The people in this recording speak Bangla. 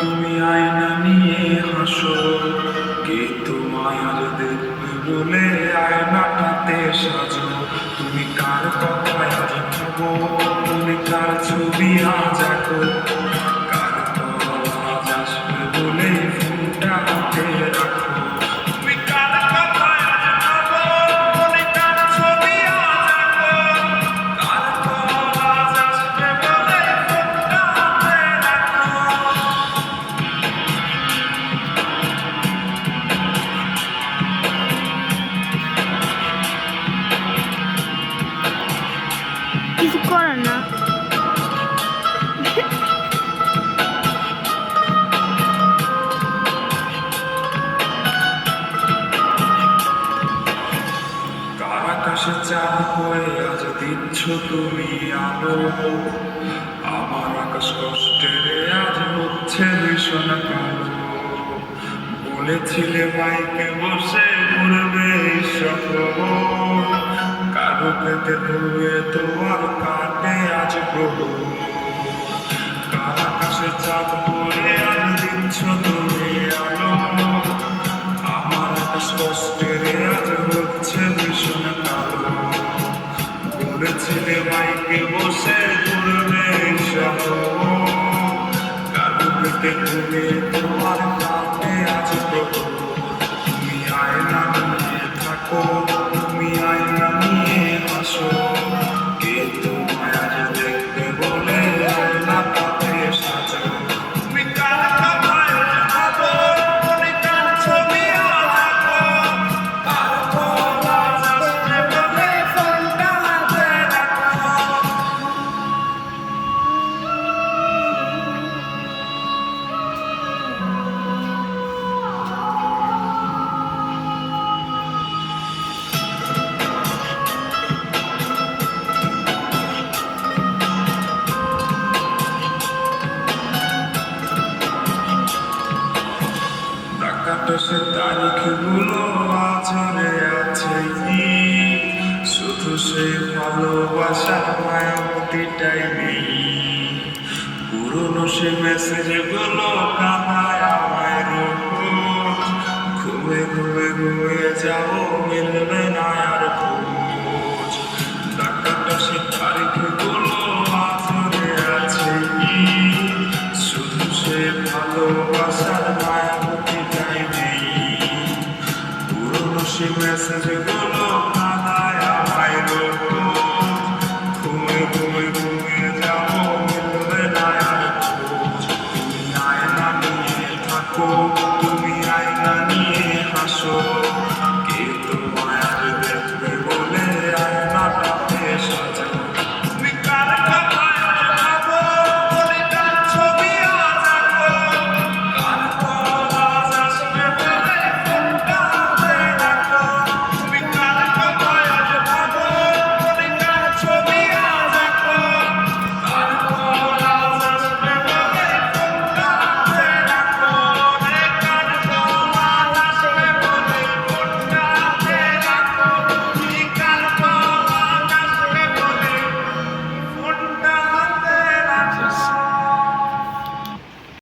তুমি আয়না নিয়ে হাসো। কে তোমায় আর বলে আয়নাটাতে সাজো। তুমি কার কথা করার না। আকাশে আজ দিচ্ছ তুমি আলো। আমার আকাশ কষ্টের, আজ হচ্ছে ভীষণ কালো। বলেছিলে বাইকে বসে ঘুরবে এই ধুয়ে তোমার কাটে আজ গ্রহ কার আকাশে চাঁদ পড়ে আজ দিচ্ছ তুমি আলো। আমার আকাশ আজ হচ্ছে ভীষণ কালো। বলেছিলে বাইকে বসে ঘুরবে শহর কারও পেতে ঘুরে তোমার কাটে আজ গ্রহ তুমি থাকো। সে মেসেজগুলো কাঁদায় আমায় রোজ ঘুমে ঘুমে ঘুমে যাও মিলবে না আর খোঁজ ডাক্তারটা সে তারিখগুলো আচরে আছে শুধু সে ভালোবাসার মায়াবতী তাই নেই পুরনো সে মেসেজগুলো কাঁদায় আমায় রোজ ঘুমে ঘুমে